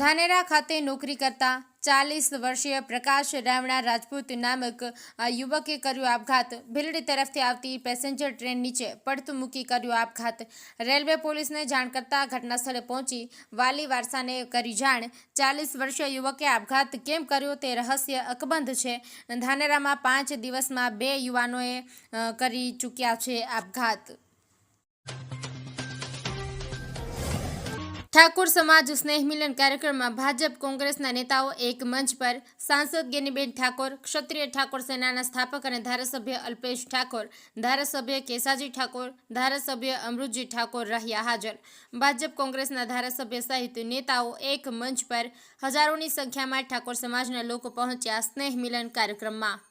ધાનેરા ખાતે નોકરી કરતા ચાલીસ વર્ષીય પ્રકાશ રાવણા રાજપૂત નામક યુવકે કર્યો આપઘાત. ભીલડી તરફથી આવતી પેસેન્જર ટ્રેન નીચે પડતું મૂકી કર્યો આપઘાત. રેલવે પોલીસને જાણ કરતા ઘટના સ્થળે પહોંચી વાલી વારસાને કરી જાણ. ચાલીસ વર્ષીય યુવકે આપઘાત કેમ કર્યો તે રહસ્ય અકબંધ છે. ધાનેરામાં પાંચ દિવસમાં બે યુવાનોએ કરી ચૂક્યા છે આપઘાત. ઠાકોર સમાજ સ્નેહ મિલન કાર્યક્રમમાં ભાજપ કોંગ્રેસના નેતાઓ એક મંચ પર સાંસદ ગેનીબેન ઠાકોર, ક્ષત્રિય ઠાકોર સેનાના સ્થાપક અને ધારાસભ્ય અલ્પેશ ઠાકોર, ધારાસભ્ય કેસાજી ઠાકોર, ધારાસભ્ય અમૃતજી ઠાકોર રહ્યા હાજર. ભાજપ કોંગ્રેસના ધારાસભ્ય સહિત નેતાઓ એક મંચ પર હજારોની સંખ્યામાં ઠાકોર સમાજના લોકો પહોંચ્યા સ્નેહ મિલન કાર્યક્રમમાં.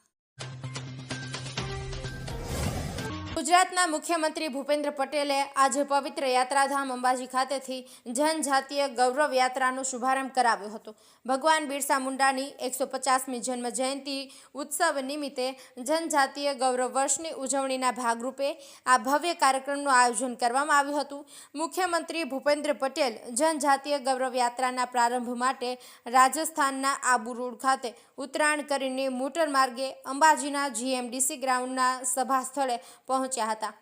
ગુજરાતના મુખ્યમંત્રી ભૂપેન્દ્ર પટેલે આજે પવિત્ર યાત્રાધામ અંબાજી ખાતેથી જનજાતીય ગૌરવ યાત્રાનો શુભારંભ કરાવ્યો હતો. ભગવાન બિરસા મુંડાની એકસો પચાસમી જન્મ જયંતિ ઉત્સવ નિમિત્તે જનજાતીય ગૌરવ વર્ષની ઉજવણીના ભાગરૂપે આ ભવ્ય કાર્યક્રમનું આયોજન કરવામાં આવ્યું હતું. મુખ્યમંત્રી ભૂપેન્દ્ર પટેલ જનજાતીય ગૌરવ યાત્રાના પ્રારંભ માટે રાજસ્થાનના આબુ રોડ ખાતે ઉતરાણ કરીને મોટર માર્ગે અંબાજીના જીએમડીસી ગ્રાઉન્ડના સભા સ્થળે પહોંચ્યા હતા.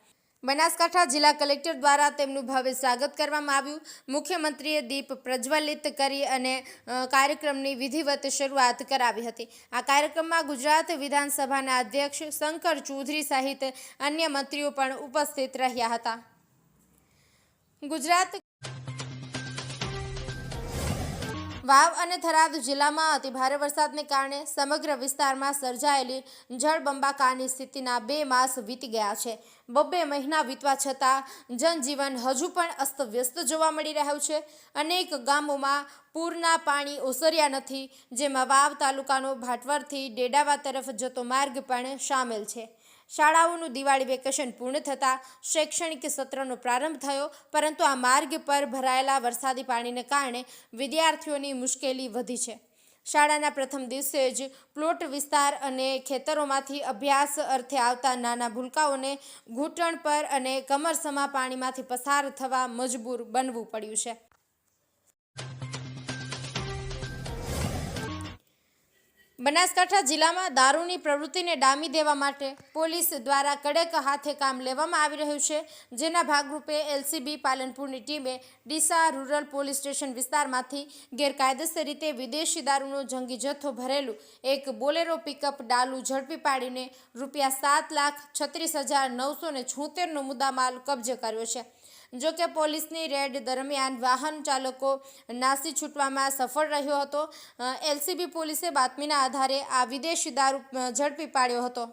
બનાસકાંઠા જિલ્લા કલેક્ટર દ્વારા તેમનું ભવ્ય સ્વાગત કરવામાં આવ્યું. મુખ્યમંત્રીએ દીપ પ્રજ્વલિત કરી અને કાર્યક્રમની વિધિવત શરૂઆત કરાવી હતી. આ કાર્યક્રમમાં ગુજરાત વિધાનસભાના અધ્યક્ષ શંકર ચૌધરી સહિત અન્ય મંત્રીઓ પણ ઉપસ્થિત રહ્યા હતા. ગુજરાત વાવ અને થરાદ જિલ્લામાં અતિભારે વરસાદને કારણે સમગ્ર વિસ્તારમાં સર્જાયેલી જળબંબાકારની સ્થિતિના બે માસ વીતી ગયા છે. બબ્બે મહિના વીતવા છતાં જનજીવન હજુ પણ અસ્તવ્યસ્ત જોવા મળી રહ્યું છે. અનેક ગામોમાં પૂરના પાણી ઓસર્યા નથી, જેમાં વાવ તાલુકાનો ભાટવરથી ડેડાવા તરફ જતો માર્ગ પણ સામેલ છે. શાળાઓનું દિવાળી વેકેશન પૂર્ણ થતાં શૈક્ષણિક સત્રનો પ્રારંભ થયો, પરંતુ આ માર્ગ પર ભરાયેલા વરસાદી પાણીને કારણે વિદ્યાર્થીઓની મુશ્કેલી વધી છે. શાળાના પ્રથમ દિવસે જ પ્લોટ વિસ્તાર અને ખેતરોમાંથી અભ્યાસ અર્થે આવતા નાના ભૂલકાઓને ઘૂંટણ પર અને કમરસમા પાણીમાંથી પસાર થવા મજબૂર બનવું પડ્યું છે. બનાસકાંઠા જિલ્લામાં દારૂની પ્રવૃત્તિને ડામી દેવા માટે પોલીસ દ્વારા કડક હાથે કામ લેવામાં આવી રહ્યું છે. જેના ભાગરૂપે એલસીબી પાલનપુરની ટીમે ડીસા રૂરલ પોલીસ સ્ટેશન વિસ્તારમાંથી ગેરકાયદેસર રીતે વિદેશી દારૂનો જંગી જથ્થો ભરેલું એક બોલેરો પિકઅપ ડાલુ ઝડપી પાડીને રૂપિયા સાત લાખ છત્રીસ હજાર નવસો ને છોતેરનો મુદ્દામાલ કબજે કર્યો છે. જો કે પોલીસની રેડ દરમિયાન વાહન ચાલકો નાસી છૂટવામાં સફળ રહ્યો હતો. એલસીબી પોલીસે બાતમીના આધારે આ વિદેશી દારૂ ઝડપી પાડ્યો હતો.